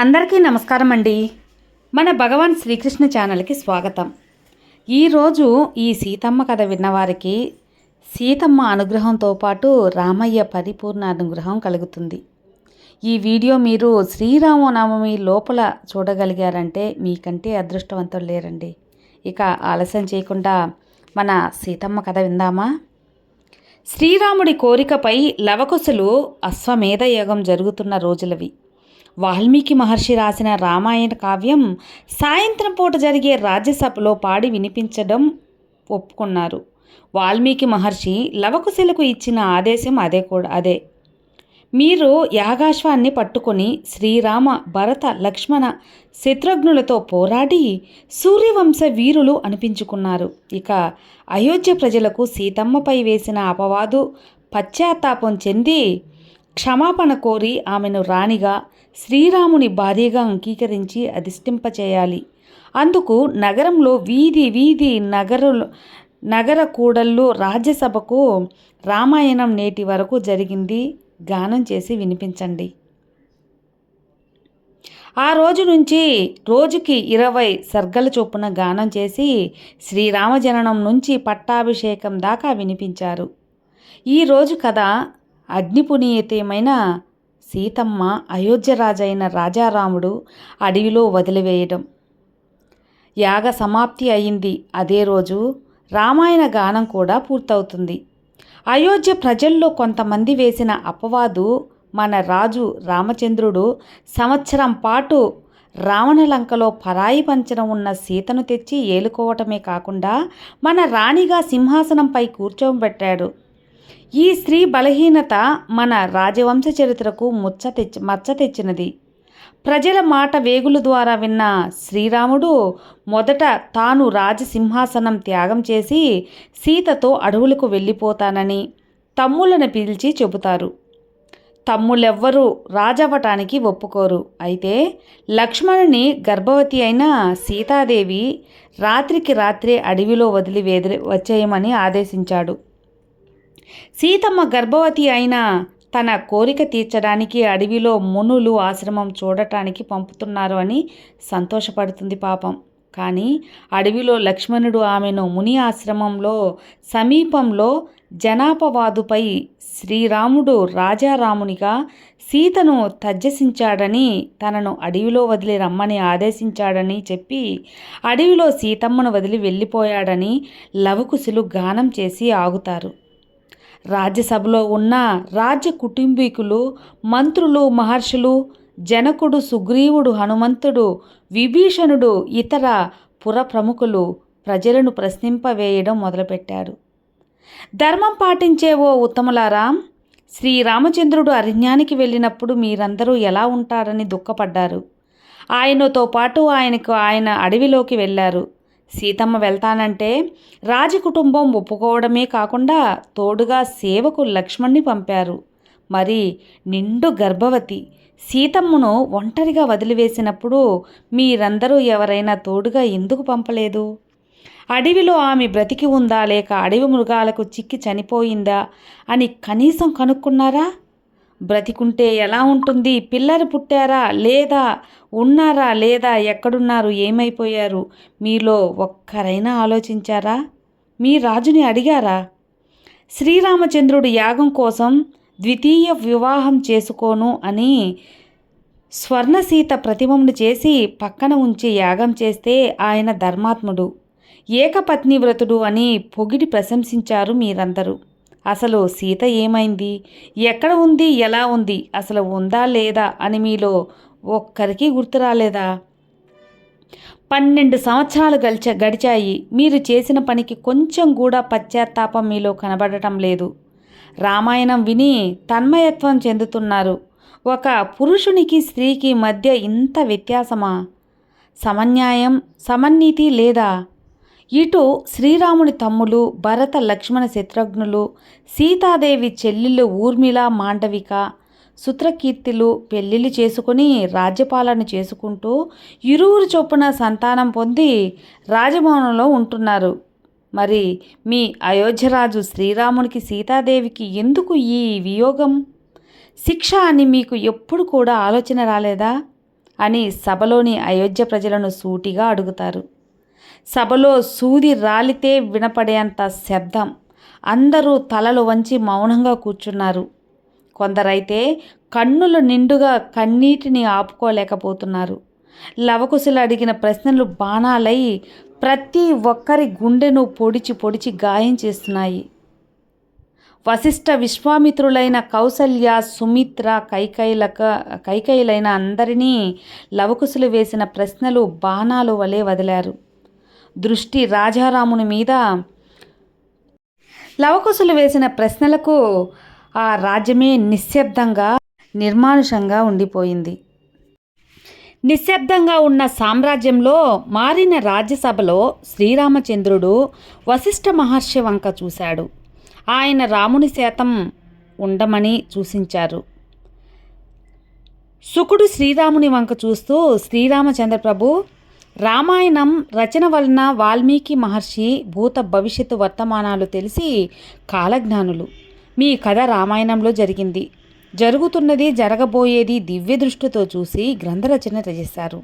అందరికీ నమస్కారం అండి మన భగవాన్ శ్రీకృష్ణ ఛానల్కి స్వాగతం. ఈరోజు ఈ సీతమ్మ కథ విన్నవారికి సీతమ్మ అనుగ్రహంతో పాటు రామయ్య పరిపూర్ణ అనుగ్రహం కలుగుతుంది. ఈ వీడియో మీరు శ్రీరామనవమి లోపల చూడగలిగారంటే మీకంటే అదృష్టవంతం లేరండి. ఇక ఆలస్యం చేయకుండా మన సీతమ్మ కథ విందామా? శ్రీరాముడి కోరికపై లవకుశులు అశ్వమేధ యోగం జరుగుతున్న రోజులవి. వాల్మీకి మహర్షి రాసిన రామాయణ కావ్యం సాయంత్రం పూట జరిగే రాజ్యసభలో పాడి వినిపించడం ఒప్పుకున్నారు. వాల్మీకి మహర్షి లవకుశలకు ఇచ్చిన ఆదేశం అదే కూడా అదే. మీరు యాగాశ్వాన్ని పట్టుకొని శ్రీరామ భరత లక్ష్మణ శత్రుఘ్నులతో పోరాడి సూర్యవంశ వీరులు అనిపించుకున్నారు. ఇక అయోధ్య ప్రజలకు సీతమ్మపై వేసిన అపవాదు పశ్చాత్తాపం చెంది క్షమాపణ కోరి ఆమెను రాణిగా శ్రీరాముని భార్యగా అంగీకరించి అధిష్టింపచేయాలి. అందుకు నగరంలో వీధి వీధి నగరులు నగర కూడళ్ళు రాజ్యసభకు రామాయణం నేటి వరకు జరిగింది గానం చేసి వినిపించండి. ఆ రోజు నుంచి రోజుకి ఇరవై సర్గల చొప్పున గానం చేసి శ్రీరామజననం నుంచి పట్టాభిషేకం దాకా వినిపించారు. ఈరోజు కథ అగ్నిపునీయతమైన సీతమ్మ అయోధ్యరాజైన రాజారాముడు అడవిలో వదిలివేయడం. యాగ సమాప్తి అయింది. అదే రోజు రామాయణ గానం కూడా పూర్తవుతుంది. అయోధ్య ప్రజల్లో కొంతమంది వేసిన అపవాదు మన రాజు రామచంద్రుడు సంవత్సరం పాటు రావణలంకలో పరాయి పంచన ఉన్న సీతను తెచ్చి ఏలుకోవటమే కాకుండా మన రాణిగా సింహాసనంపై కూర్చోబెట్టాడు. ఈ స్త్రీ బలహీనత మన రాజవంశ చరిత్రకు ముచ్చ తెచ్చి మచ్చ తెచ్చినది. ప్రజల మాట వేగుల ద్వారా విన్న శ్రీరాముడు మొదట తాను రాజసింహాసనం త్యాగం చేసి సీతతో అడవులకు వెళ్ళిపోతానని తమ్ములను పిలిచి చెబుతారు. తమ్ములెవ్వరూ రాజవ్వటానికి ఒప్పుకోరు. అయితే లక్ష్మణుని గర్భవతి అయిన సీతాదేవి రాత్రికి రాత్రే అడవిలో వదిలి వేదిలి వచ్చేయమని ఆదేశించాడు. సీతమ్మ గర్భవతి అయిన తన కోరిక తీర్చడానికి అడవిలో మునులు ఆశ్రమం చూడటానికి పంపుతున్నారు అని సంతోషపడుతుంది పాపం. కానీ అడవిలో లక్ష్మణుడు ఆమెను ముని ఆశ్రమంలో సమీపంలో జనాపవాదుపై శ్రీరాముడు రాజారామునిగా సీతను తజ్జసించాడని తనను అడవిలో వదిలి రమ్మని ఆదేశించాడని చెప్పి అడవిలో సీతమ్మను వదిలి వెళ్ళిపోయాడని లవకుశులు గానం చేసి ఆగుతారు. రాజ్యసభలో ఉన్న రాజ్య కుటుంబీకులు మంత్రులు మహర్షులు జనకుడు సుగ్రీవుడు హనుమంతుడు విభీషణుడు ఇతర పుర ప్రముఖులు ప్రజలను ప్రశ్నింపవేయడం మొదలుపెట్టారు. ధర్మం పాటించే ఓ ఉత్తములారాం శ్రీరామచంద్రుడు అరణ్యానికి వెళ్ళినప్పుడు మీరందరూ ఎలా ఉంటారని దుఃఖపడ్డారు. ఆయనతో పాటు ఆయనకు ఆయన అడవిలోకి వెళ్ళారు. సీతమ్మ వెళ్తానంటే రాజకుటుంబం ఒప్పుకోవడమే కాకుండా తోడుగా సేవకు లక్ష్మణ్ణి పంపారు. మరి నిండు గర్భవతి సీతమ్మను ఒంటరిగా వదిలివేసినప్పుడు మీరందరూ ఎవరైనా తోడుగా ఎందుకు పంపలేదు? అడవిలో ఆమె బ్రతికి ఉందా లేక అడవి మృగాలకు చిక్కి చనిపోయిందా అని కనీసం కనుక్కున్నారా? బ్రతికుంటే ఎలా ఉంటుంది? పిల్లలు పుట్టారా? లేదా ఉన్నారా? లేదా ఎక్కడున్నారు? ఏమైపోయారు? మీలో ఒక్కరైనా ఆలోచించారా? మీ రాజుని అడిగారా? శ్రీరామచంద్రుడు యాగం కోసం ద్వితీయ వివాహం చేసుకోను అని స్వర్ణసీత ప్రతిమను చేసి పక్కన ఉంచి యాగం చేస్తే ఆయన ధర్మాత్ముడు ఏకపత్ని వ్రతుడు అని పొగిడి ప్రశంసించారు మీరందరూ. అసలు సీత ఏమైంది? ఎక్కడ ఉంది? ఎలా ఉంది? అసలు ఉందా లేదా? అని మీలో ఒక్కరికి గుర్తు రాలేదా? పన్నెండు సంవత్సరాలు గడిచ గడిచాయి. మీరు చేసిన పనికి కొంచెం కూడా పశ్చాత్తాపం మీలో కనబడటం లేదు. రామాయణం విని తన్మయత్వం చెందుతున్నారు. ఒక పురుషునికి స్త్రీకి మధ్య ఇంత వ్యత్యాసమా? సమన్యాయం సమన్నీతి లేదా? ఇటు శ్రీరాముని తమ్ములు భరత లక్ష్మణ శత్రుఘ్నులు సీతాదేవి చెల్లెళ్ళు ఊర్మిళ మాండవిక సుత్రకీర్తిలు పెళ్ళిళ్ళు చేసుకుని రాజ్యపాలన చేసుకుంటూ ఇరువురు చొప్పున సంతానం పొంది రాజభవనంలో ఉంటున్నారు. మరి మీ అయోధ్యరాజు శ్రీరామునికి సీతాదేవికి ఎందుకు ఈ వియోగం? శిక్ష అని మీకు ఎప్పుడు కూడా ఆలోచన రాలేదా? అని సభలోని అయోధ్య ప్రజలను సూటిగా అడుగుతారు. సభలో సూది రాలితే వినపడేంత శబ్దం. అందరూ తలలు వంచి మౌనంగా కూర్చున్నారు. కొందరైతే కన్నులు నిండుగా కన్నీటిని ఆపుకోలేకపోతున్నారు. లవకుశలు అడిగిన ప్రశ్నలు బాణాలై ప్రతి ఒక్కరి గుండెను పొడిచి పొడిచి గాయం చేస్తున్నాయి. వశిష్ఠ విశ్వామిత్రులైన కౌసల్య సుమిత్ర కైకైలక కైకైలైన అందరినీ లవకుశులు వేసిన ప్రశ్నలు బాణాలు వలె వదిలారు. దృష్టి రాజారాముని మీద. లవకుశులు వేసిన ప్రశ్నలకు ఆ రాజ్యమే నిశ్శబ్దంగా నిర్మానుషంగా ఉండిపోయింది. నిశ్శబ్దంగా ఉన్న సామ్రాజ్యంలో మారిన రాజ్యసభలో శ్రీరామచంద్రుడు వశిష్ఠ మహర్షి వంక చూశాడు. ఆయన రాముని శాతం ఉండమని సూచించారు. సుకుడు శ్రీరాముని వంక చూస్తూ శ్రీరామచంద్ర ప్రభు రామాయణం రచన వలన వాల్మీకి మహర్షి భూత భవిష్యత్తు వర్తమానాలు తెలిసి కాలజ్ఞానులు. మీ కథ రామాయణంలో జరిగింది. జరుగుతున్నది జరగబోయేది దివ్య దృష్టితో చూసి గ్రంథరచన రచిస్తారు.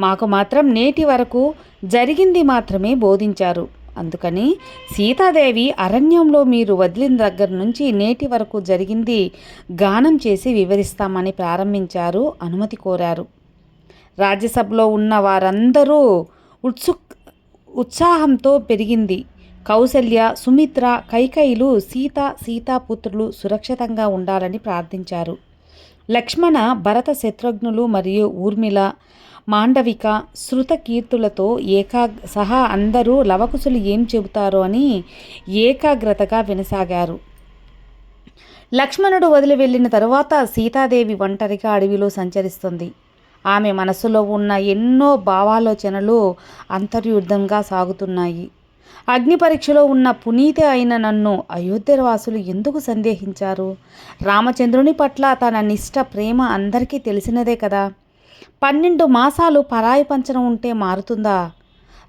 మాకు మాత్రం నేటి వరకు జరిగింది మాత్రమే బోధించారు. అందుకని సీతాదేవి అరణ్యంలో మీరు వదిలిన దగ్గర నుంచి నేటి వరకు జరిగింది గానం చేసి వివరిస్తామని ప్రారంభించారు అనుమతి కోరారు. రాజ్యసభలో ఉన్న వారందరూ ఉత్సుక్ ఉత్సాహంతో పెరిగింది. కౌసల్య సుమిత్ర కైకైలు సీత సీతాపుత్రులు సురక్షితంగా ఉండాలని ప్రార్థించారు. లక్ష్మణ భరత శత్రుఘ్నులు మరియు ఊర్మిళ మాండవిక శృత కీర్తులతో ఏకా సహా అందరూ లవకుశులు ఏం చెబుతారో అని ఏకాగ్రతగా వినసాగారు. లక్ష్మణుడు వదిలి వెళ్ళిన తరువాత సీతాదేవి ఒంటరిగా అడవిలో సంచరిస్తుంది. ఆమె మనసులో ఉన్న ఎన్నో భావాలోచనలు అంతర్యుద్ధంగా సాగుతున్నాయి. అగ్ని పరీక్షలో ఉన్న పునీత అయిన నన్ను అయోధ్యవాసులు ఎందుకు సందేహించారు? రామచంద్రుని పట్ల తన నిష్ట ప్రేమ అందరికీ తెలిసినదే కదా. పన్నెండు మాసాలు పరాయి పంచన ఉంటే మారుతుందా?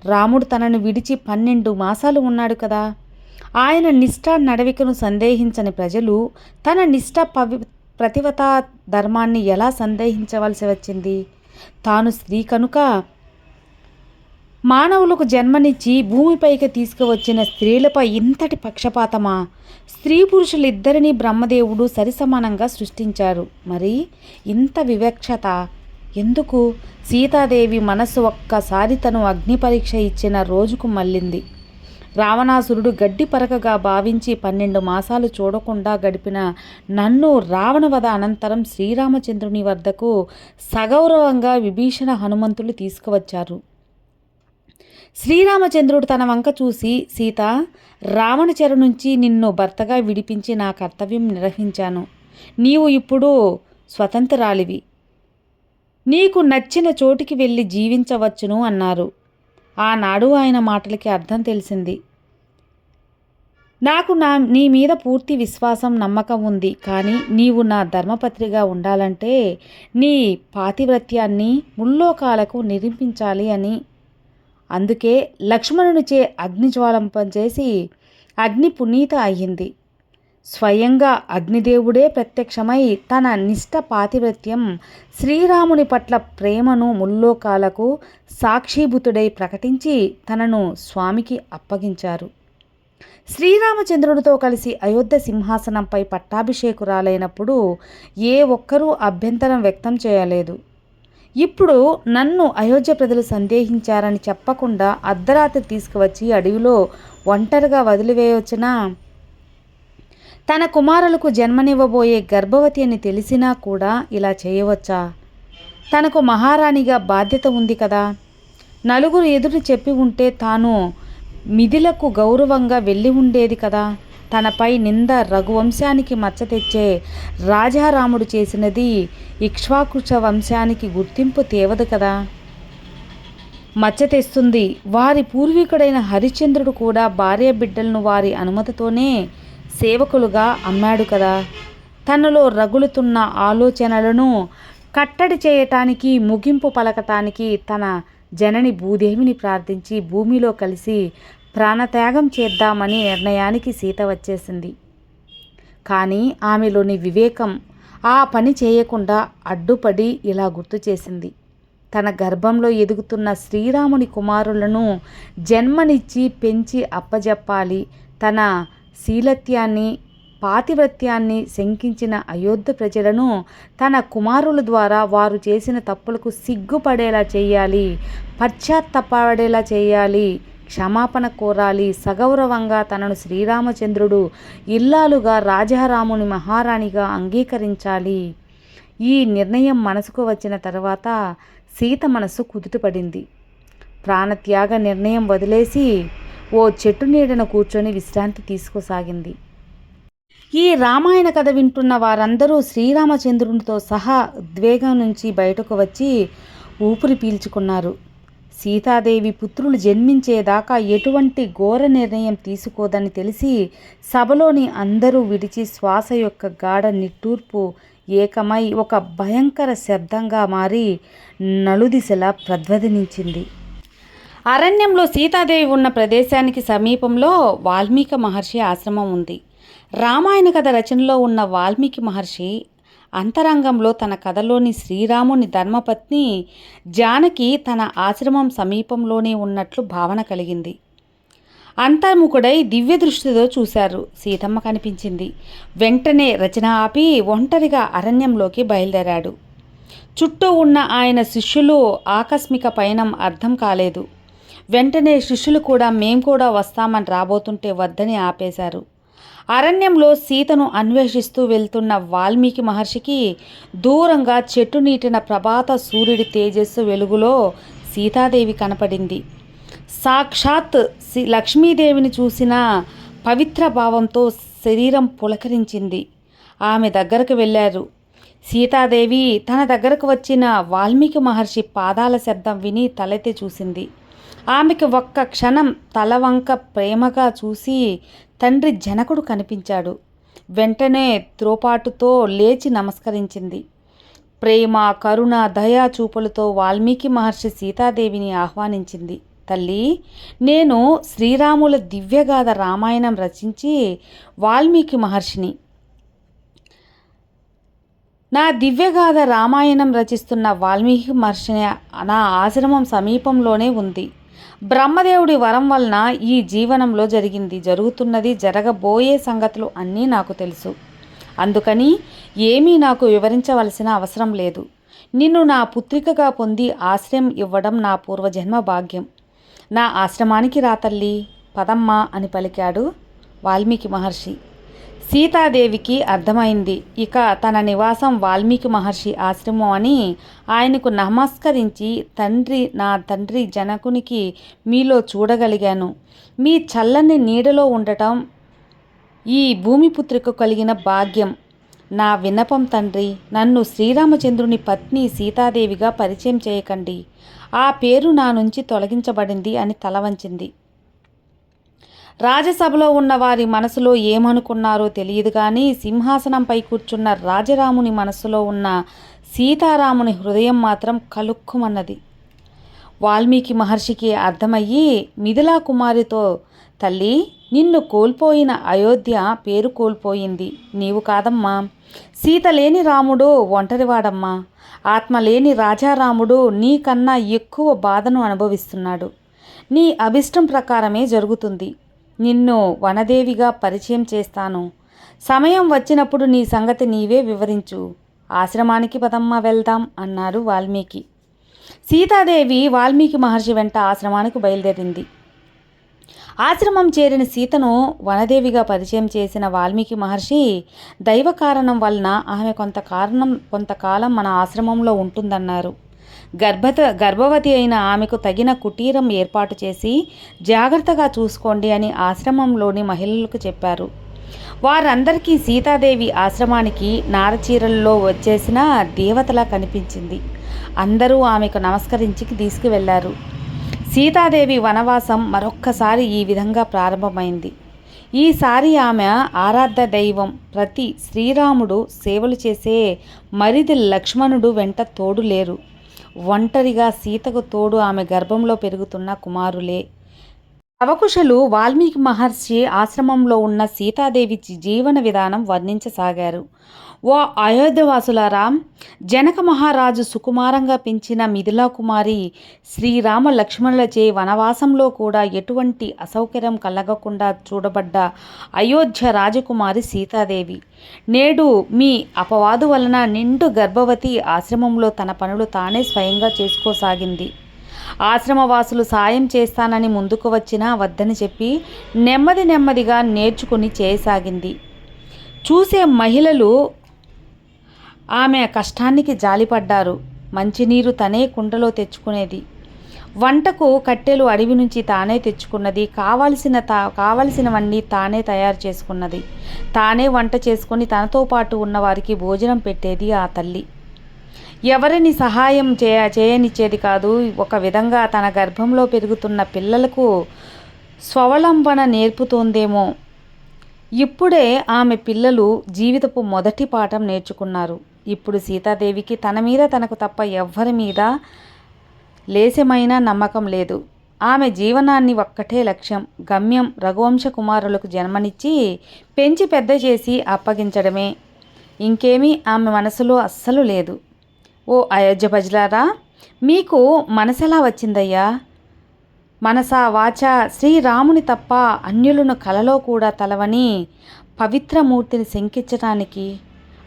రాముడు తనను విడిచి పన్నెండు మాసాలు ఉన్నాడు కదా. ఆయన నిష్ఠ నడవికను సందేహించని ప్రజలు తన నిష్ఠ పవి ప్రతివతా ధర్మాన్ని ఎలా సందేహించవలసి వచ్చింది? తాను స్త్రీ కనుక మానవులకు జన్మనిచ్చి భూమిపైకి తీసుకువచ్చిన స్త్రీలపై ఇంతటి పక్షపాతమా? స్త్రీ పురుషులిద్దరినీ బ్రహ్మదేవుడు సరిసమానంగా సృష్టించారు. మరి ఇంత వివక్షత ఎందుకు? సీతాదేవి మనస్సు ఒక్కసారి తను అగ్ని పరీక్ష ఇచ్చిన రోజుకు మళ్ళింది. రావణాసురుడు గడ్డి పరకగా భావించి పన్నెండు మాసాలు చూడకుండా గడిపిన నన్ను రావణవధ అనంతరం శ్రీరామచంద్రుని వద్దకు సగౌరవంగా విభీషణ హనుమంతులు తీసుకువచ్చారు. శ్రీరామచంద్రుడు తన వంక చూసి సీత రావణచెర నుంచి నిన్ను భర్తగా విడిపించి నా కర్తవ్యం నిర్వహించాను. నీవు ఇప్పుడు స్వతంత్రాలివి. నీకు నచ్చిన చోటికి వెళ్ళి జీవించవచ్చును అన్నారు. ఆనాడు ఆయన మాటలకి అర్థం తెలిసింది. నాకు నా నీ మీద పూర్తి విశ్వాసం నమ్మకం ఉంది. కానీ నీవు నా ధర్మపత్రిగా ఉండాలంటే నీ పాతివ్రత్యాన్ని ముల్లోకాలకు నిరూపించాలి అని. అందుకే లక్ష్మణునిచే అగ్నిజ్వాలంపచేసి అగ్ని పునీత అయ్యింది. స్వయంగా అగ్నిదేవుడే ప్రత్యక్షమై తన నిష్ట పాతివ్రత్యం శ్రీరాముని పట్ల ప్రేమను ముల్లోకాలకు సాక్షీభూతుడై ప్రకటించి తనను స్వామికి అప్పగించారు. శ్రీరామచంద్రుడితో కలిసి అయోధ్య సింహాసనంపై పట్టాభిషేకురాలైనప్పుడు ఏ ఒక్కరూ అభ్యంతరం వ్యక్తం చేయలేదు. ఇప్పుడు నన్ను అయోధ్య ప్రజలు సందేహించారని చెప్పకుండా అర్ధరాత్రి తీసుకువచ్చి అడవిలో ఒంటరిగా వదిలివేయొచ్చినా? తన కుమారులకు జన్మనివ్వబోయే గర్భవతి అని తెలిసినా కూడా ఇలా చేయవచ్చా? తనకు మహారాణిగా బాధ్యత ఉంది కదా. నలుగురు ఎదురు చెప్పి ఉంటే తాను మిథిలకు గౌరవంగా వెళ్ళి ఉండేది కదా. తనపై నింద రఘువంశానికి మచ్చ తెచ్చే రాజారాముడు చేసినది ఇక్ష్వాకుచ వంశానికి గుర్తింపు తేవదు కదా. మచ్చ తెస్తుంది. వారి పూర్వీకుడైన హరిశ్చంద్రుడు కూడా భార్య బిడ్డలను వారి అనుమతితోనే సేవకులుగా అమ్మాడు కదా. తనలో రగులుతున్న ఆలోచనలను కట్టడి చేయటానికి ముగింపు పలకటానికి తన జనని భూదేవిని ప్రార్థించి భూమిలో కలిసి ప్రాణత్యాగం చేద్దామని నిర్ణయానికి సీత వచ్చేసింది. కానీ ఆమెలోని వివేకం ఆ పని చేయకుండా అడ్డుపడి ఇలా గుర్తు చేసింది. తన గర్భంలో ఎదుగుతున్న శ్రీరాముని కుమారులను జన్మనిచ్చి పెంచి అప్పజెప్పాలి. తన శీలత్యాన్ని పాతివ్రత్యాన్ని శంకించిన అయోధ్య ప్రజలను తన కుమారుల ద్వారా వారు చేసిన తప్పులకు సిగ్గుపడేలా చేయాలి పశ్చాత్తపడేలా చేయాలి క్షమాపణ కోరాలి. సగౌరవంగా తనను శ్రీరామచంద్రుడు ఇల్లాలుగా రాజారాముని మహారాణిగా అంగీకరించాలి. ఈ నిర్ణయం మనసుకు వచ్చిన తర్వాత సీత మనసు కుదుటపడింది. ప్రాణత్యాగ నిర్ణయం వదిలేసి ఓ చెట్టు నీడన కూర్చొని విశ్రాంతి తీసుకోసాగింది. ఈ రామాయణ కథ వింటున్న వారందరూ శ్రీరామచంద్రునితో సహా ఉద్వేగం నుంచి బయటకు వచ్చి ఊపిరి పీల్చుకున్నారు. సీతాదేవి పుత్రులు జన్మించేదాకా ఎటువంటి ఘోర నిర్ణయం తీసుకోదని తెలిసి సభలోని అందరూ విడిచి శ్వాస యొక్క గాఢ నిట్టూర్పు ఏకమై ఒక భయంకర శబ్దంగా మారి నలుదిశలా ప్రధ్వనించింది. అరణ్యంలో సీతాదేవి ఉన్న ప్రదేశానికి సమీపంలో వాల్మీకి మహర్షి ఆశ్రమం ఉంది. రామాయణ కథ రచనలో ఉన్న వాల్మీకి మహర్షి అంతరంగంలో తన కథలోని శ్రీరాముని ధర్మపత్ని జానకి తన ఆశ్రమం సమీపంలోనే ఉన్నట్లు భావన కలిగింది. అంతర్ముఖుడై దివ్య దృష్టితో చూశారు. సీతమ్మ కనిపించింది. వెంటనే రచన ఆపి ఒంటరిగా అరణ్యంలోకి బయలుదేరాడు. చుట్టూ ఉన్న ఆయన శిష్యులు ఆకస్మిక పయనం అర్థం కాలేదు. వెంటనే శిష్యులు కూడా మేం కూడా వస్తామని రాబోతుంటే వద్దని ఆపేశారు. అరణ్యంలో సీతను అన్వేషిస్తూ వెళ్తున్న వాల్మీకి మహర్షికి దూరంగా చెట్టు నీటిన ప్రభాత సూర్యుడి తేజస్సు వెలుగులో సీతాదేవి కనపడింది. సాక్షాత్ లక్ష్మీదేవిని చూసిన పవిత్ర భావంతో శరీరం పులకరించింది. ఆమె దగ్గరకు వెళ్ళారు. సీతాదేవి తన దగ్గరకు వచ్చిన వాల్మీకి మహర్షి పాదాల శబ్దం విని తలెత్తి చూసింది. ఆమెకి ఒక్క క్షణం తలవంక ప్రేమగా చూసి తండ్రి జనకుడు కనిపించాడు. వెంటనే త్రోపాటుతో లేచి నమస్కరించింది. ప్రేమ కరుణ దయా చూపులతో వాల్మీకి మహర్షి సీతాదేవిని ఆహ్వానించింది. తల్లి నేను శ్రీరాముల దివ్యగాథ రామాయణం రచించి వాల్మీకి మహర్షిని. నా దివ్యగాథ రామాయణం రచిస్తున్న వాల్మీకి మహర్షిని నా ఆశ్రమం సమీపంలోనే ఉంది. బ్రహ్మదేవుడి వరం వలన ఈ జీవనంలో జరిగింది. జరుగుతున్నది జరగబోయే సంగతులు అన్నీ నాకు తెలుసు. అందుకని ఏమీ నాకు వివరించవలసిన అవసరం లేదు. నిన్ను నా పుత్రికగా పొంది ఆశ్రయం ఇవ్వడం నా పూర్వజన్మ భాగ్యం. నా ఆశ్రమానికి రాతల్లి పదమ్మ అని పలికాడు వాల్మీకి మహర్షి. సీతాదేవికి అర్థమైంది. ఇక తన నివాసం వాల్మీకి మహర్షి ఆశ్రమం అని ఆయనకు నమస్కరించి తండ్రి నా తండ్రి జనకునికి మీలో చూడగలిగాను. మీ చల్లని నీడలో ఉండటం ఈ భూమిపుత్రికు కలిగిన భాగ్యం. నా విన్నపం తండ్రి నన్ను శ్రీరామచంద్రుని పత్ని సీతాదేవిగా పరిచయం చేయకండి. ఆ పేరు నా నుంచి తొలగించబడింది అని తల వంచింది రాజసభలో ఉన్న వారి మనసులో ఏమనుకున్నారో తెలియదు కానీ సింహాసనంపై కూర్చున్న రాజరాముని మనసులో ఉన్న సీతారాముని హృదయం మాత్రం కలుక్కుమన్నది. వాల్మీకి మహర్షికి అర్థమయ్యి మిథిలా కుమారితో తల్లి నిన్ను కోల్పోయిన అయోధ్య పేరు కోల్పోయింది. నీవు కాదమ్మా. సీత లేని రాముడు ఒంటరివాడమ్మా. ఆత్మ లేని రాజారాముడు నీకన్నా ఎక్కువ బాధను అనుభవిస్తున్నాడు. నీ అభిష్టం ప్రకారమే జరుగుతుంది. నిన్ను వనదేవిగా పరిచయం చేస్తాను. సమయం వచ్చినప్పుడు నీ సంగతి నీవే వివరించు. ఆశ్రమానికి పదమ్మ వెళ్దాం అన్నారు వాల్మీకి. సీతాదేవి వాల్మీకి మహర్షి వెంట ఆశ్రమానికి బయలుదేరింది. ఆశ్రమం చేరిన సీతను వనదేవిగా పరిచయం చేసిన వాల్మీకి మహర్షి దైవ కారణం వలన ఆమె కొంత కారణం కొంతకాలం మన ఆశ్రమంలో ఉంటుందన్నారు. గర్భత గర్భవతి అయిన ఆమెకు తగిన కుటీరం ఏర్పాటు చేసి జాగ్రత్తగా చూసుకోండి అని ఆశ్రమంలోని మహిళలకు చెప్పారు. వారందరికీ సీతాదేవి ఆశ్రమానికి నారచీరల్లో వచ్చేసిన దేవతలా కనిపించింది. అందరూ ఆమెకు నమస్కరించి తీసుకువెళ్ళారు. సీతాదేవి వనవాసం మరొక్కసారి ఈ విధంగా ప్రారంభమైంది. ఈసారి ఆమె ఆరాధ్య దైవం ప్రతి శ్రీరాముడు సేవలు చేసే మరిది లక్ష్మణుడు వెంట తోడు లేరు. ఒంటరిగా సీతకు తోడు ఆమె గర్భంలో పెరుగుతున్న కుమారులే. అవకుశలు వాల్మీకి మహర్షి ఆశ్రమంలో ఉన్న సీతాదేవి జీవన విధానం వర్ణించసాగారు. ఓ అయోధ్యవాసులారా జనక మహారాజు సుకుమారంగా పెంచిన మిథిలా కుమారి శ్రీరామ లక్ష్మణులచే వనవాసంలో కూడా ఎటువంటి అసౌకర్యం కలగకుండా చూడబడ్డ అయోధ్య రాజకుమారి సీతాదేవి. నేడు మీ అపవాదు వలన నిండు గర్భవతి ఆశ్రమంలో తన పనులు తానే స్వయంగా చేసుకోసాగింది. ఆశ్రమవాసులు సాయం చేస్తానని ముందుకు వచ్చినా వద్దని చెప్పి నెమ్మది నెమ్మదిగా నేర్చుకుని చేయసాగింది. చూసే మహిళలు ఆమె కష్టానికి జాలిపడ్డారు. మంచినీరు తనే కుండలో తెచ్చుకునేది. వంటకు కట్టెలు అడవి నుంచి తానే తెచ్చుకున్నది. కావలసిన తా కావలసినవన్నీ తానే తయారు చేసుకున్నది. తానే వంట చేసుకొని తనతో పాటు ఉన్న వారికి భోజనం పెట్టేది ఆ తల్లి. ఎవరిని సహాయం చేయ చేయనిచ్చేది కాదు. ఒక విధంగా తన గర్భంలో పెరుగుతున్న పిల్లలకు స్వవలంబన నేర్పుతోందేమో. ఇప్పుడే ఆమె పిల్లలు జీవితపు మొదటి పాఠం నేర్చుకున్నారు. ఇప్పుడు సీతాదేవికి తన మీద తనకు తప్ప ఎవ్వరి మీద లేశమైన నమ్మకం లేదు. ఆమె జీవనాన్ని ఒక్కటే లక్ష్యం గమ్యం రఘువంశ కుమారులకు జన్మనిచ్చి పెంచి పెద్ద చేసి అప్పగించడమే. ఇంకేమీ ఆమె మనసులో అస్సలు లేదు. ఓ అయోధ్య ప్రజలారా మీకు మనసెలా వచ్చిందయ్యా? మనసా వాచ శ్రీరాముని తప్ప అన్యులను కలలో కూడా తలవని పవిత్రమూర్తిని శంకించడానికి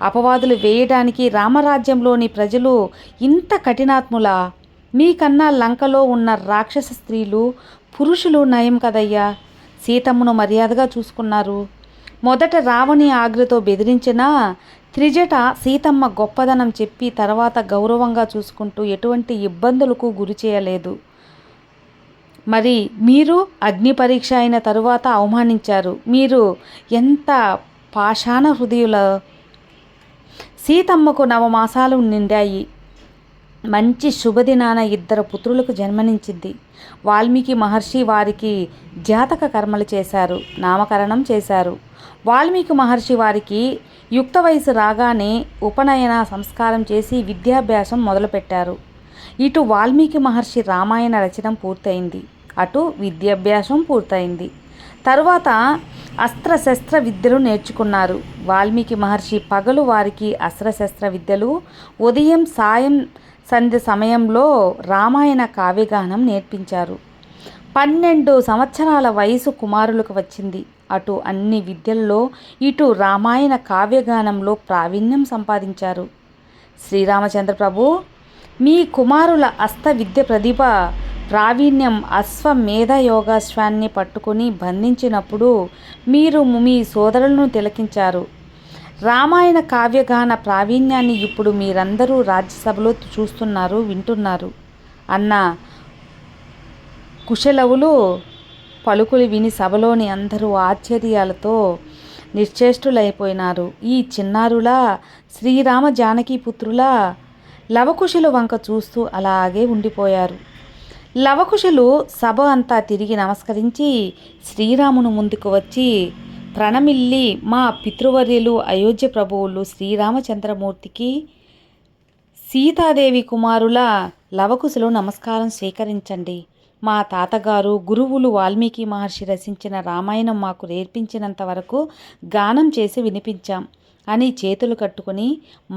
అపవాదులు వేయడానికి రామరాజ్యంలోని ప్రజలు ఇంత కఠినాత్ములా? మీకన్నా లంకలో ఉన్న రాక్షస స్త్రీలు పురుషులు నయం కదయ్యా? సీతమ్మను మర్యాదగా చూసుకున్నారు. మొదట రావణి ఆగ్రతో బెదిరించినా త్రిజట సీతమ్మ గొప్పదనం చెప్పి తర్వాత గౌరవంగా చూసుకుంటూ ఎటువంటి ఇబ్బందులకు గురి చేయలేదు. మరి మీరు అగ్ని పరీక్ష అయిన తరువాత అవమానించారు. మీరు ఎంత పాషాణ హృదయుల? సీతమ్మకు నవమాసాలు నిండాయి. మంచి శుభదినాన ఇద్దరు పుత్రులకు జన్మనించింది. వాల్మీకి మహర్షి వారికి జాతక కర్మలు చేశారు. నామకరణం చేశారు. వాల్మీకి మహర్షి వారికి యుక్త వయసు రాగానే ఉపనయన సంస్కారం చేసి విద్యాభ్యాసం మొదలుపెట్టారు. ఇటు వాల్మీకి మహర్షి రామాయణ రచనం పూర్తయింది. అటు విద్యాభ్యాసం పూర్తయింది. తరువాత అస్త్రశస్త్ర విద్యలు నేర్చుకున్నారు. వాల్మీకి మహర్షి పగలు వారికి అస్త్రశస్త్ర విద్యలు ఉదయం సాయం సంధ్య సమయంలో రామాయణ కావ్యగానం నేర్పించారు. పన్నెండు సంవత్సరాల వయసు కుమారులకు వచ్చింది. అటు అన్ని విద్యల్లో ఇటు రామాయణ కావ్యగానంలో ప్రావీణ్యం సంపాదించారు. శ్రీరామచంద్ర ప్రభు మీ కుమారుల అస్త విద్య ప్రతిభ ప్రావీణ్యం అశ్వమేధ యోగాశ్వాన్ని పట్టుకుని బంధించినప్పుడు మీరు మీ సోదరులను తిలకించారు. రామాయణ కావ్యగాన ప్రావీణ్యాన్ని ఇప్పుడు మీరందరూ రాజ్యసభలో చూస్తున్నారు వింటున్నారు. అన్న కుశలవులు పలుకులు విని సభలోని అందరూ ఆశ్చర్యాలతో నిశ్చేష్టులైపోయినారు ఈ చిన్నారులా శ్రీరామ జానకి పుత్రులా లవకుశుల వంక చూస్తూ అలాగే ఉండిపోయారు. లవకుశులు సభ అంతా తిరిగి నమస్కరించి శ్రీరామును ముందుకు వచ్చి ప్రణమిల్లి మా పితృవర్యులు అయోధ్య ప్రభువులు శ్రీరామచంద్రమూర్తికి సీతాదేవి కుమారుల లవకుశులు నమస్కారం స్వీకరించండి. మా తాతగారు గురువులు వాల్మీకి మహర్షి రచించిన రామాయణం మాకు నేర్పించినంత వరకు గానం చేసి వినిపించాం అని చేతులు కట్టుకుని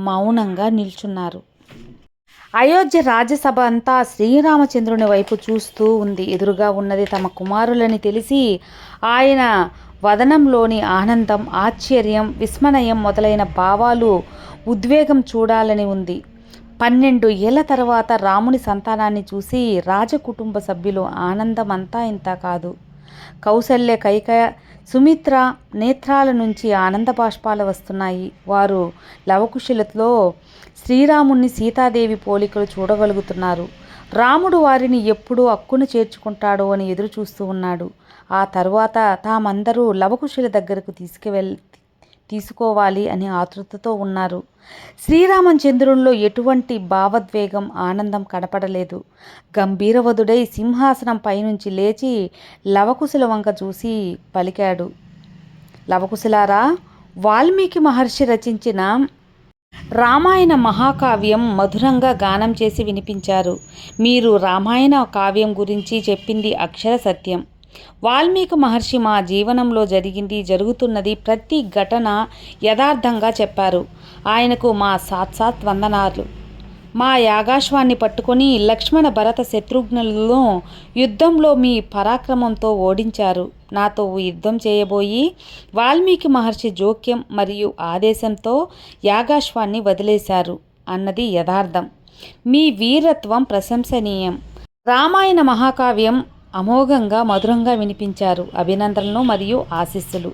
మౌనంగా నిల్చున్నారు. అయోధ్య రాజ్యసభ అంతా శ్రీరామచంద్రుని వైపు చూస్తూ ఉంది. ఎదురుగా ఉన్నది తమ కుమారులని తెలిసి ఆయన వదనంలోని ఆనందం ఆశ్చర్యం విస్మయం మొదలైన భావాలు ఉద్వేగం చూడాలని ఉంది. పన్నెండు ఏళ్ళ తర్వాత రాముని సంతానాన్ని చూసి రాజకుటుంబ సభ్యులు ఆనందమంతా ఇంత కాదు. కౌశల్య కైక సుమిత్ర నేత్రాల నుంచి ఆనంద బాష్పాలు వస్తున్నాయి. వారు లవకుశలతో శ్రీరాముణ్ణి సీతాదేవి పోలికలు చూడగలుగుతున్నారు. రాముడు వారిని ఎప్పుడు అక్కును చేర్చుకుంటాడో అని ఎదురు చూస్తూ ఉన్నాడు. ఆ తర్వాత తామందరూ లవకుశుల దగ్గరకు తీసుకువెళ్ తీసుకోవాలి అని ఆతృతతో ఉన్నారు. శ్రీరామచంద్రునిలో ఎటువంటి భావోద్వేగం ఆనందం కనపడలేదు. గంభీరవధుడై సింహాసనం పైనుంచి లేచి లవకుశల వంక చూసి పలికాడు. లవకుశలారా వాల్మీకి మహర్షి రచించిన రామాయణ మహాకావ్యం మధురంగా గానం చేసి వినిపించారు. మీరు రామాయణ కావ్యం గురించి చెప్పింది అక్షర సత్యం. వాల్మీకి మహర్షి మా జీవనంలో జరిగింది జరుగుతున్నది ప్రతి ఘటన యథార్థంగా చెప్పారు. ఆయనకు మా సాత్సాత్ వందనాలు. మా యాగాశ్వాన్ని పట్టుకొని లక్ష్మణ భరత శత్రుఘ్నులను యుద్ధంలో మీ పరాక్రమంతో ఓడించారు. నాతో యుద్ధం చేయబోయి వాల్మీకి మహర్షి జోక్యం మరియు ఆదేశంతో యాగాశ్వాన్ని వదిలేశారు అన్నది యథార్థం. మీ వీరత్వం ప్రశంసనీయం. రామాయణ మహాకావ్యం అమోఘంగా మధురంగా వినిపించారు అభినందనలు మరియు ఆశీస్సులు.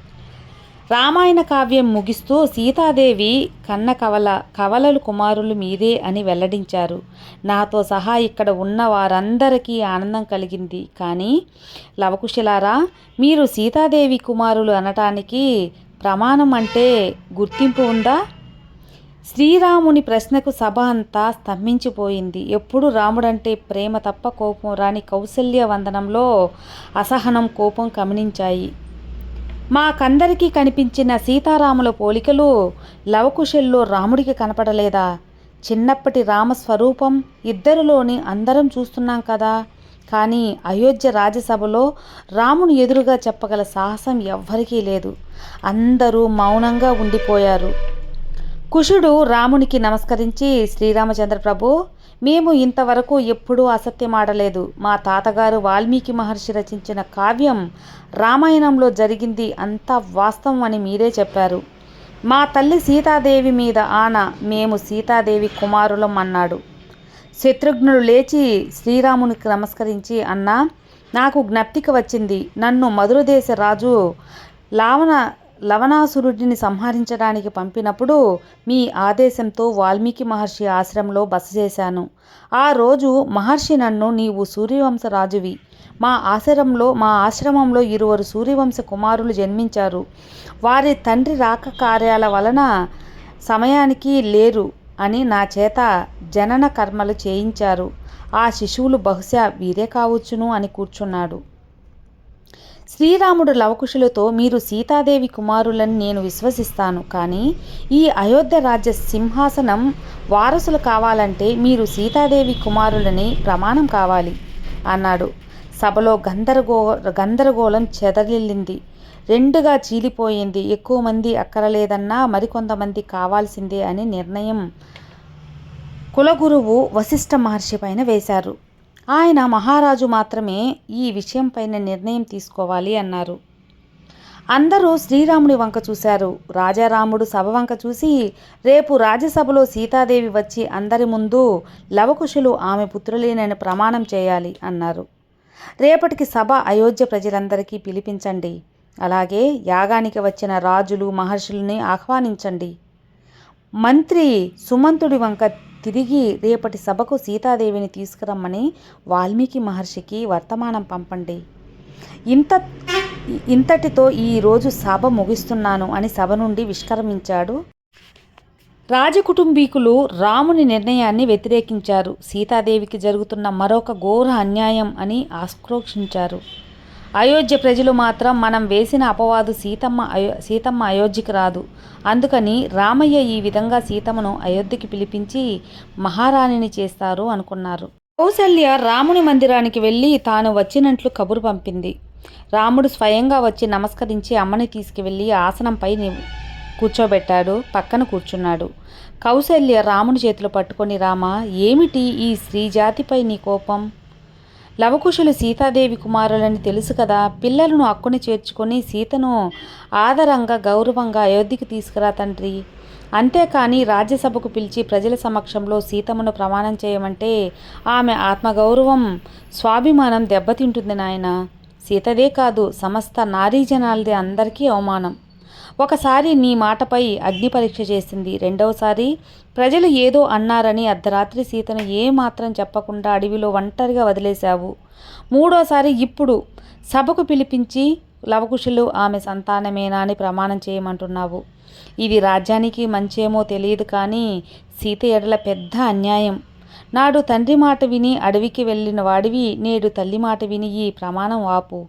రామాయణ కావ్యం ముగిస్తూ సీతాదేవి కన్న కవల కవలలు కుమారులు మీరే అని వెల్లడించారు. నాతో సహా ఇక్కడ ఉన్న వారందరికీ ఆనందం కలిగింది. కానీ లవకుశలారా మీరు సీతాదేవి కుమారులు అనటానికి ప్రమాణం అంటే గుర్తింపు ఉందా? శ్రీరాముని ప్రశ్నకు సభ అంతా స్తంభించిపోయింది. ఎప్పుడు రాముడంటే ప్రేమ తప్ప కోపం రాని కౌశల్య వందనంలో అసహనం కోపం గమనించాయి మాకందరికీ కనిపించిన సీతారాముల పోలికలు లవకుశల్లో రాముడికి కనపడలేదా? చిన్నప్పటి రామస్వరూపం ఇద్దరిలోని అందరం చూస్తున్నాం కదా. కానీ అయోధ్య రాజ్యసభలో రాముని ఎదురుగా చెప్పగల సాహసం ఎవ్వరికీ లేదు. అందరూ మౌనంగా ఉండిపోయారు. కుషుడు రామునికి నమస్కరించి శ్రీరామచంద్ర ప్రభు మేము ఇంతవరకు ఎప్పుడూ అసత్యమాడలేదు మా తాతగారు వాల్మీకి మహర్షి రచించిన కావ్యం రామాయణంలో జరిగింది అంతా వాస్తవం అని మీరే చెప్పారు. మా తల్లి సీతాదేవి మీద ఆన మేము సీతాదేవి కుమారులం అన్నాడు. శత్రుఘ్నుడు లేచి శ్రీరామునికి నమస్కరించి అన్నా నాకు జ్ఞప్తిక వచ్చింది. నన్ను మధురదేశ రాజు లావణ లవణాసురుడిని సంహరించడానికి పంపినప్పుడు మీ ఆదేశంతో వాల్మీకి మహర్షి ఆశ్రమంలో బస చేశాను. ఆ రోజు మహర్షి నన్ను నీవు సూర్యవంశ రాజువి. మా ఆశ్రమంలో మా ఆశ్రమంలో ఇరువురు సూర్యవంశ కుమారులు జన్మించారు. వారి తండ్రి రాక కార్యాల వలన సమయానికి లేరు అని నా చేత జనన కర్మలు చేయించారు. ఆ శిశువులు బహుశా వీరే కావచ్చును అని కూర్చున్నాడు. శ్రీరాముడు లవకుశులతో మీరు సీతాదేవి కుమారులని నేను విశ్వసిస్తాను. కానీ ఈ అయోధ్య రాజ్య సింహాసనం వారసులు కావాలంటే మీరు సీతాదేవి కుమారులని ప్రమాణం కావాలి అన్నాడు. సభలో గందరగో గందరగోళం చెదరిల్లింది. రెండుగా చీలిపోయింది. ఎక్కువ మంది అక్కరలేదన్నా మరికొంతమంది కావాల్సిందే అని నిర్ణయం కులగురువు వశిష్ఠ మహర్షి పైన వేశారు. ఆయన మహారాజు మాత్రమే ఈ విషయంపైన నిర్ణయం తీసుకోవాలి అన్నారు. అందరూ శ్రీరాముడి వంక చూశారు. రాజారాముడు సభ వంక చూసి రేపు రాజ్యసభలో సీతాదేవి వచ్చి అందరి ముందు లవకుశులు ఆమె పుత్రులేనని ప్రమాణం చేయాలి అన్నారు. రేపటికి సభ అయోధ్య ప్రజలందరికీ పిలిపించండి. అలాగే యాగానికి వచ్చిన రాజులు మహర్షుల్ని ఆహ్వానించండి. మంత్రి సుమంతుడి వంక తిరిగి రేపటి సభకు సీతాదేవిని తీసుకురమ్మని వాల్మీకి మహర్షికి వర్తమానం పంపండి. ఇంత ఇంతటితో ఈరోజు సభ ముగిస్తున్నాను అని సభ నుండి విష్కరమించాడు. రాజకుటుంబీకులు రాముని నిర్ణయాన్ని వ్యతిరేకించారు. సీతాదేవికి జరుగుతున్న మరొక ఘోర అన్యాయం అని ఆక్రోక్షించారు అయోధ్య ప్రజలు మాత్రం మనం వేసిన అపవాదు సీతమ్మ అయో సీతమ్మ అయోధ్యకి రాదు. అందుకని రామయ్య ఈ విధంగా సీతమ్మను అయోధ్యకి పిలిపించి మహారాణిని చేస్తారు అనుకున్నారు. కౌసల్య రాముని మందిరానికి వెళ్ళి తాను వచ్చినట్లు కబురు పంపింది. రాముడు స్వయంగా వచ్చి నమస్కరించి అమ్మని తీసుకువెళ్ళి ఆసనంపై కూర్చోబెట్టాడు పక్కన కూర్చున్నాడు. కౌశల్య రాముని చేతులు పట్టుకొని రామ ఏమిటి ఈ స్త్రీ జాతిపై నీ కోపం? లవకుశులు సీతాదేవి కుమారులని తెలుసు కదా. పిల్లలను అక్కుని చేర్చుకొని సీతను ఆదరంగా గౌరవంగా అయోధ్యకి తీసుకురా తండ్రి. అంతేకాని రాజ్యసభకు పిలిచి ప్రజల సమక్షంలో సీతమ్మను ప్రమాణం చేయమంటే ఆమె ఆత్మగౌరవం స్వాభిమానం దెబ్బతింటుంది నాయన. సీతదే కాదు సమస్త నారీజనాలదే అందరికీ అవమానం. ఒకసారి నీ మాటపై అగ్ని పరీక్ష చేసింది. రెండవసారి ప్రజలు ఏదో అన్నారని అర్ధరాత్రి సీతను ఏమాత్రం చెప్పకుండా అడవిలో ఒంటరిగా వదిలేశావు. మూడోసారి ఇప్పుడు సభకు పిలిపించి లవకుశులు ఆమె సంతానమేనా అని ప్రమాణం చేయమంటున్నావు. ఇది రాజ్యానికి మంచేమో తెలియదు కానీ సీత ఎడల పెద్ద అన్యాయం. నాడు తండ్రి మాట విని అడవికి వెళ్ళిన వాడివి నేడు తల్లి మాట విని ఈ ప్రమాణం వాపు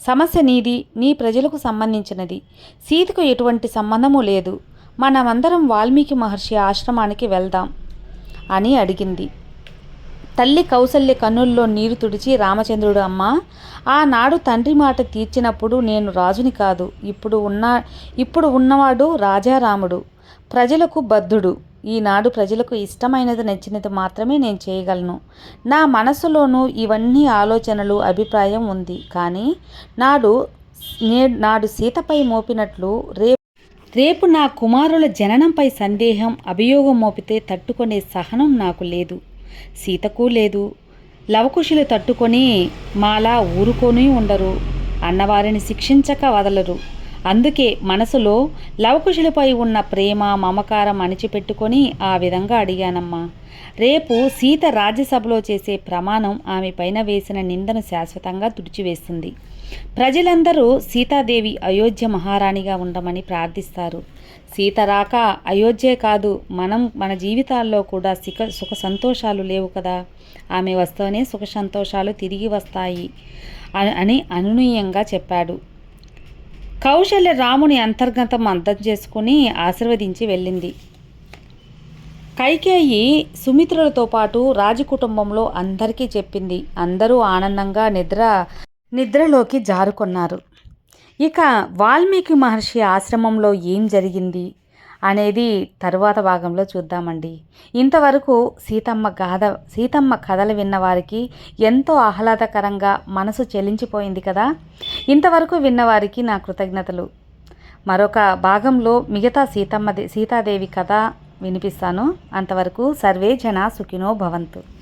సమస్య నీది నీ ప్రజలకు సంబంధించినది. సీతకు ఎటువంటి సంబంధము లేదు. మనమందరం వాల్మీకి మహర్షి ఆశ్రమానికి వెళ్దాం అని అడిగింది. తల్లి కౌసల్య కన్నుల్లో నీరు తుడిచి రామచంద్రుడు అమ్మ ఆనాడు తండ్రి మాట తీర్చినప్పుడు నేను రాజుని కాదు. ఇప్పుడు ఉన్న ఇప్పుడు ఉన్నవాడు రాజారాముడు. ప్రజలకు బద్ధుడు. ఈనాడు ప్రజలకు ఇష్టమైనది నచ్చినది మాత్రమే నేను చేయగలను. నా మనసులోనూ ఇవన్నీ ఆలోచనలు అభిప్రాయం ఉంది. కానీ నాడు నే నాడు సీతపై మోపినట్లు రేపు రేపు నా కుమారుల జననంపై సందేహం అభియోగం మోపితే తట్టుకునే సహనం నాకు లేదు. సీతకు లేదు. లవకుశులు తట్టుకొని మాలా ఊరుకొని ఉండరు. అన్నవారిని శిక్షించక వదలరు. అందుకే మనసులో లవకుశులపై ఉన్న ప్రేమ మమకారం అణిచిపెట్టుకొని ఆ విధంగా అడిగానమ్మా. రేపు సీత రాజ్యసభలో చేసే ప్రమాణం ఆమె పైన వేసిన నిందను శాశ్వతంగా తుడిచివేస్తుంది. ప్రజలందరూ సీతాదేవి అయోధ్య మహారాణిగా ఉండమని ప్రార్థిస్తారు. సీత రాక అయోధ్యే కాదు మనం మన జీవితాల్లో కూడా సిక సుఖ సంతోషాలు లేవు కదా. ఆమె వస్తూనే సుఖ సంతోషాలు తిరిగి వస్తాయి అని- అని అనునీయంగా చెప్పాడు. కౌశల్య రాముని అంతర్గతం అర్థం చేసుకుని ఆశీర్వదించి వెళ్ళింది. కైకేయి సుమిత్రులతో పాటు రాజకుటుంబంలో అందరికీ చెప్పింది. అందరూ ఆనందంగా నిద్ర నిద్రలోకి జారుకున్నారు. ఇక వాల్మీకి మహర్షి ఆశ్రమంలో ఏం జరిగింది? అనేది తరువాత భాగంలో చూద్దామండి. ఇంతవరకు సీతమ్మ గాథ సీతమ్మ కథలు విన్నవారికి ఎంతో ఆహ్లాదకరంగా మనసు చెలించిపోయింది కదా? ఇంతవరకు విన్నవారికి నా కృతజ్ఞతలు. మరొక భాగంలో మిగతా సీతమ్మ సీతాదేవి కథ వినిపిస్తాను. అంతవరకు సర్వే జన సుఖినో భవంతు.